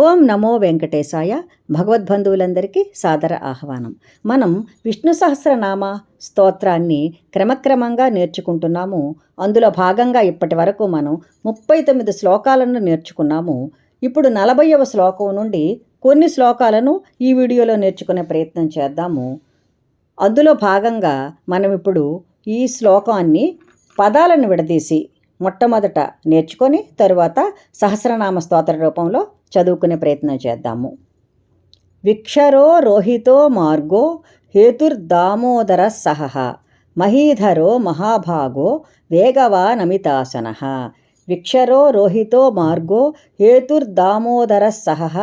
ఓం నమో వెంకటేశాయ. భగవద్బంధువులందరికీ సాదర ఆహ్వానం. మనం విష్ణు సహస్రనామ స్తోత్రాన్ని క్రమక్రమంగా నేర్చుకుంటున్నాము. అందులో భాగంగా ఇప్పటి వరకు మనం ముప్పై తొమ్మిది శ్లోకాలను నేర్చుకున్నాము. ఇప్పుడు నలభైవ శ్లోకం నుండి కొన్ని శ్లోకాలను ఈ వీడియోలో నేర్చుకునే ప్రయత్నం చేద్దాము. అందులో భాగంగా మనం ఇప్పుడు ఈ శ్లోకాన్ని పదాలను విడదీసి మొట్టమొదట నేర్చుకొని తరువాత సహస్రనామ స్తోత్ర రూపంలో చదువుకునే ప్రయత్నం చేద్దాము. విక్షరో రోహితో మార్గో హేతుర్దామోదర సహ మహీధరో మహాభాగో వేగవానమితాసన విక్షరో రోహితో మార్గో హేతుర్దామోదర సహ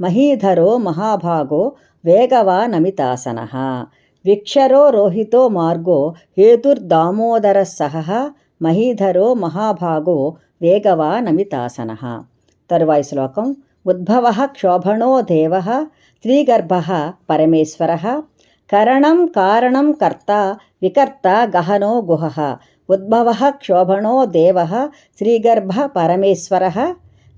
మహీధరో మహాభాగో వేగవానమితాసన విక్షరో రోహితో మార్గో హేతుర్దామోదర సహ మహీధరో మహాభాగో వేగవానమితాసన తరువాయి శ్లోకం उद्भवः क्षोभणो देवः त्रिगर्भः परमेश्वरः, करणं कारणं कर्ता, विकर्ता गहनो गुहः, उद्भवः क्षोभणो देवः श्रीगर्भः परमेश्वरः,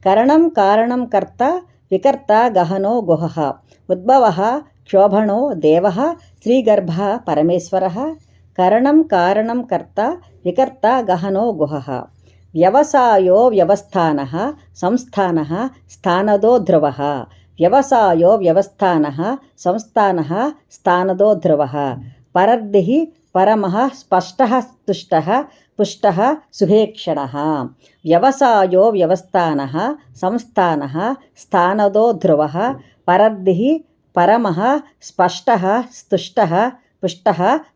करणं कारणं कर्ता, विकर्ता गहनो गुहः, उद्भवः क्षोभणो देवः श्रीगर्भः परमेश्वरः, करणं कारणं कर्ता, विकर्ता गहनो गुहः। व्यवसायो व्यवस्थानः, संस्थानः, स्थानदो ध्रुवः। व्यवसायो व्यवस्थानः, संस्थानः, स्थानदो ध्रुवः। परर्दिः परमः, स्पष्टः, तुष्टः, पुष्टः, सुभेक्षणः। व्यवसायो व्यवस्थानः, संस्थानः, स्थानदो ध्रुवः। परर्दिः परमः, स्पष्टः स्तुष्टः పుష్ట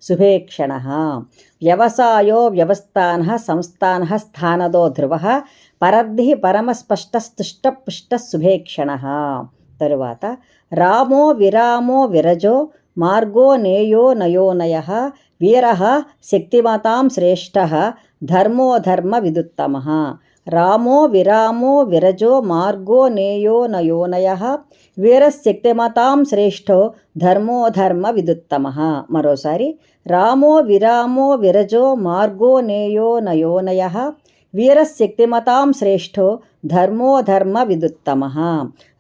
శుభేక్షణ వ్యవసాయో వ్యవస్థాన సంస్థాన స్థానదో ధ్రువ పరద్ధి పరమస్పష్టస్తుష్ట పుష్ట శుభేక్షణ తరువాత రామో విరామో విరజో మార్గో నేయో నయోనయ వీర శక్తిమతాం శ్రేష్ఠ ధర్మో ధర్మ విదుత్తమ। రామో విరామో విరజో మార్గో నేయో నయోనయ వీరశక్తిమతాం శ్రేష్టో ధర్మో ధర్మ విదుత్తమ. మరోసారి రామో విరామో విరజో మార్గో నేయో నయోనయ వీరశక్తిమతాం శ్రేష్ఠో ధర్మో ధర్మ విదుత్తమ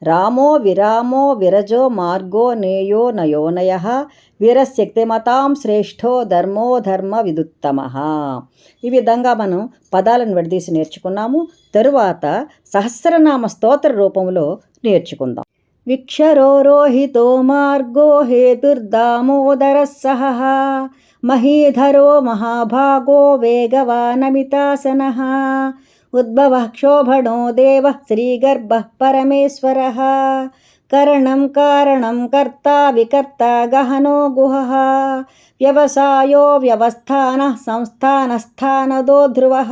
రామో విరామో విరజో మార్గో నేయో నయోనయ వీరశక్తిమతాం శ్రేష్ఠో ధర్మో ధర్మ విదుత్తమ ఈ విధంగా మనం పదాలను విడదీసి నేర్చుకున్నాము. తరువాత సహస్రనామ స్తోత్ర రూపంలో నేర్చుకుందాం. विक्षरो रोहितो मार्गो हेतुर्दामोदरः सह। महीधरो महाभागो वेगवानमितासनः। उद्भवः क्षोभणो देवः श्रीगर्भः परमेश्वरः। करणं कारणं कर्ता विकर्ता गहनो गुहः। व्यवसायो व्यवस्थानः संस्थानस्थानदो ध्रुवः।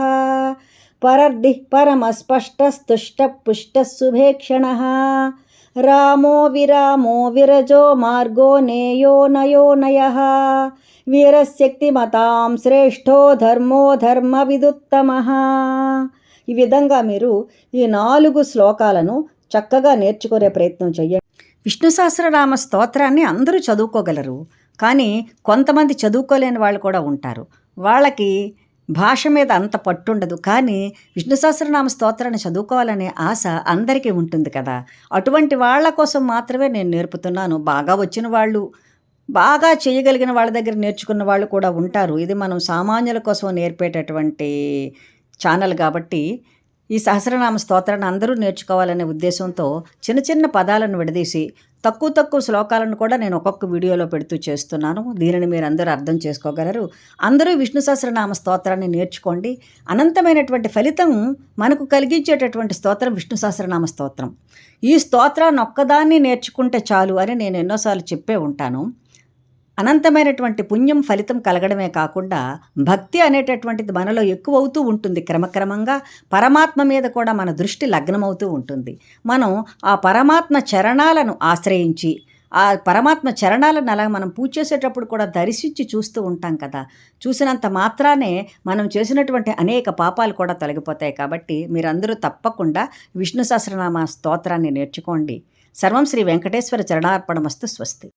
परर्दिः परमस्पष्टस्तुष्टः पुष्टः सुभेक्षणः రామో విరామో విరజో మార్గో నేయో నయో నయ. వీరశక్తిమతాం శ్రేష్ఠో ధర్మో ధర్మ విదుత్తమ ఈ విధంగా మీరు ఈ నాలుగు శ్లోకాలను చక్కగా నేర్చుకునే ప్రయత్నం చేయండి విష్ణు సహస్రనామ స్తోత్రాన్ని అందరూ చదువుకోగలరు. కానీ కొంతమంది చదువుకోలేని వాళ్ళు కూడా ఉంటారు. వాళ్ళకి భాష మీద అంత పట్టుండదు. కానీ విష్ణు సహస్రనామ స్తోత్రాన్ని చదువుకోవాలనే ఆశ అందరికీ ఉంటుంది కదా. అటువంటి వాళ్ళ కోసం మాత్రమే నేను నేర్పుతున్నాను. బాగా వచ్చిన వాళ్ళు బాగా చేయగలిగిన వాళ్ళ దగ్గర నేర్చుకున్న వాళ్ళు కూడా ఉంటారు. ఇది మనం సామాన్యుల కోసం నేర్పేటటువంటి ఛానల్ కాబట్టి ఈ సహస్రనామ స్తోత్రాన్ని అందరూ నేర్చుకోవాలనే ఉద్దేశంతో చిన్న చిన్న పదాలను విడదీసి తక్కువ తక్కువ శ్లోకాలను కూడా నేను ఒక్కొక్క వీడియోలో పెడుతూ చేస్తున్నాను. దీనిని మీరు అందరూ అర్థం చేసుకోగలరు. అందరూ విష్ణు సహస్రనామ స్తోత్రాన్ని నేర్చుకోండి. అనంతమైనటువంటి ఫలితం మనకు కలిగించేటటువంటి స్తోత్రం విష్ణు సహస్రనామ స్తోత్రం. ఈ స్తోత్రాన్ని ఒక్కదాన్ని నేర్చుకుంటే చాలు అని నేను ఎన్నోసార్లు చెప్పే ఉంటాను. అనంతమైనటువంటి పుణ్యం ఫలితం కలగడమే కాకుండా భక్తి అనేటటువంటిది మనలో ఎక్కువ అవుతూ ఉంటుంది క్రమక్రమంగా. పరమాత్మ మీద కూడా మన దృష్టి లగ్నమవుతూ ఉంటుంది. మనం ఆ పరమాత్మ చరణాలను ఆశ్రయించి ఆ పరమాత్మ చరణాలను అలా మనం పూజ చేసేటప్పుడు కూడా దర్శించి చూస్తూ ఉంటాం కదా. చూసినంత మాత్రానే మనం చేసినటువంటి అనేక పాపాలు కూడా తొలగిపోతాయి కాబట్టి మీరందరూ తప్పకుండా విష్ణు సహస్రనామ స్తోత్రాన్ని నేర్చుకోండి. సర్వం శ్రీ వెంకటేశ్వర చరణార్పణమస్తు స్వస్తి.